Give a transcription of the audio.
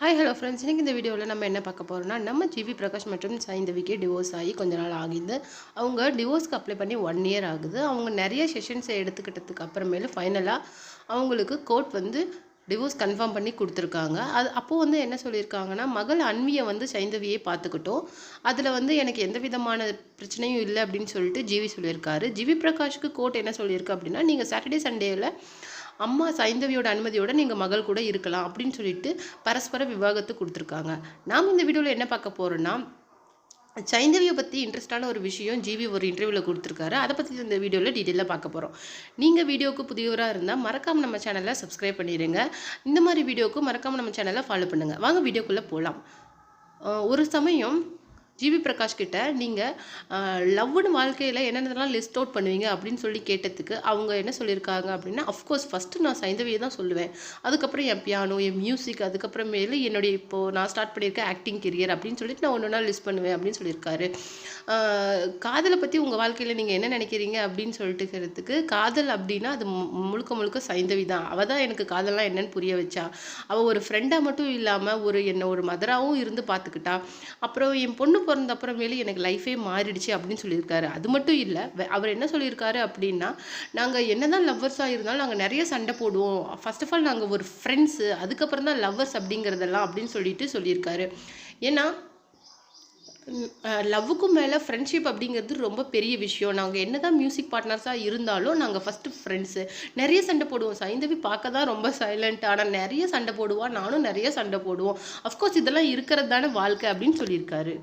Hi hello friends இன்றைக்கி இந்த வீடியோவில் நம்ம என்ன பார்க்க போகிறோம்னா நம்ம ஜிவி பிரகாஷ் மற்றும் சைந்தவிக்கு டிவோர்ஸ் ஆகி கொஞ்ச நாள் ஆகிது. அவங்க டிவோர்ஸ்க்கு அப்ளை பண்ணி ஒன் இயர் ஆகுது. அவங்க நிறைய செஷன்ஸை எடுத்துக்கிட்டதுக்கு அப்புறமேலு ஃபைனலாக அவங்களுக்கு கோர்ட் வந்து டிவோர்ஸ் கன்ஃபார்ம் பண்ணி கொடுத்துருக்காங்க. அது அப்போது வந்து என்ன சொல்லியிருக்காங்கன்னா மகள் அன்வியை வந்து சைந்தவியே பார்த்துக்கிட்டோம். அதில் வந்து எனக்கு எந்த விதமான பிரச்சனையும் இல்லை அப்படின்னு சொல்லிட்டு ஜிவி சொல்லியிருக்காரு. ஜிவி பிரகாஷ்க்கு கோர்ட் என்ன சொல்லியிருக்கு அப்படின்னா நீங்கள் சாட்டர்டே சண்டேயில் அம்மா சைந்தவியோட அனுமதியோட நீங்கள் மகள் கூட இருக்கலாம் அப்படின்னு சொல்லிட்டு பரஸ்பர விவாகத்து கொடுத்துருக்காங்க. நாம் இந்த வீடியோவில் என்ன பார்க்க போகிறோன்னா சைந்தவியை பற்றி இன்ட்ரெஸ்டான ஒரு விஷயம் ஜிவி ஒரு இன்டர்வியூவில் கொடுத்துருக்காரு. அதை பற்றி இந்த வீடியோவில் டீட்டெயிலாக பார்க்க போகிறோம் நீங்கள் வீடியோவுக்கு புதியவராக இருந்தால் மறக்காமல் நம்ம சேனலை சப்ஸ்கிரைப் பண்ணிடுங்க இந்த மாதிரி வீடியோவுக்கு மறக்காமல் நம்ம சேனலை ஃபாலோ பண்ணுங்கள் வாங்க வீடியோக்குள்ளே போகலாம் ஒரு சமயம் ஜிபி பிரகாஷ் கிட்ட நீங்கள் லவ்னு வாழ்க்கையில் என்னென்னலாம் லிஸ்ட் அவுட் பண்ணுவீங்க அப்படின்னு சொல்லி கேட்டதுக்கு அவங்க என்ன சொல்லியிருக்காங்க அப்படின்னா அஃப்கோர்ஸ் ஃபஸ்ட்டு நான் சைந்தவியை தான் சொல்லுவேன். அதுக்கப்புறம் என் பியானோ என் மியூசிக் அதுக்கப்புறமேலு என்னுடைய இப்போது நான் ஸ்டார்ட் பண்ணியிருக்கேன் ஆக்டிங் கெரியர் அப்படின்னு சொல்லிட்டு நான் ஒன்று நாள் லிஸ்ட் பண்ணுவேன் அப்படின்னு சொல்லியிருக்காரு. காதலை பற்றி உங்கள் வாழ்க்கையில் நீங்கள் என்ன நினைக்கிறீங்க அப்படின்னு சொல்லிட்டுக்கிறதுக்கு காதல் அப்படின்னா அது முழுக்க முழுக்க சைந்தவி தான். அவள் தான் எனக்கு காதல்லாம் என்னன்னு புரிய வச்சா. அவள் ஒரு ஃப்ரெண்டாக மட்டும் இல்லாமல் ஒரு என்னை ஒரு மதராகவும் இருந்து பார்த்துக்கிட்டா அப்புறம் என் பொண்ணு பிறந்த அப்புறமேலு எனக்கு லைஃபே மாறிடுச்சு அப்படின்னு சொல்லியிருக்காரு. அது மட்டும் இல்லை அவர் என்ன சொல்லியிருக்காரு அப்படின்னா நாங்கள் என்ன தான் லவ்வர்ஸாக இருந்தாலும் நாங்கள் நிறைய சண்டை போடுவோம். ஃபர்ஸ்ட் ஆஃப் ஆல் நாங்கள் ஒரு ஃப்ரெண்ட்ஸு அதுக்கப்புறம் தான் லவ்வர்ஸ் அப்படிங்கிறதெல்லாம் அப்படின்னு சொல்லிட்டு சொல்லியிருக்காரு. ஏன்னா லவ்வுக்கும் மேலே ஃப்ரெண்ட்ஷிப் அப்படிங்கிறது ரொம்ப பெரிய விஷயம். நாங்கள் என்ன தான் மியூசிக் பார்ட்னர்ஸாக இருந்தாலும் நாங்கள் ஃபஸ்ட்டு ஃப்ரெண்ட்ஸு நிறைய சண்டை போடுவோம். சைந்தவி பார்க்க தான் ரொம்ப சைலண்ட் ஆனால் நிறைய சண்டை போடுவான் நானும் நிறைய சண்டை போடுவோம். அஃப்கோர்ஸ் இதெல்லாம் இருக்கிறது தானே வாழ்க்கை அப்படின்னு சொல்லியிருக்காரு.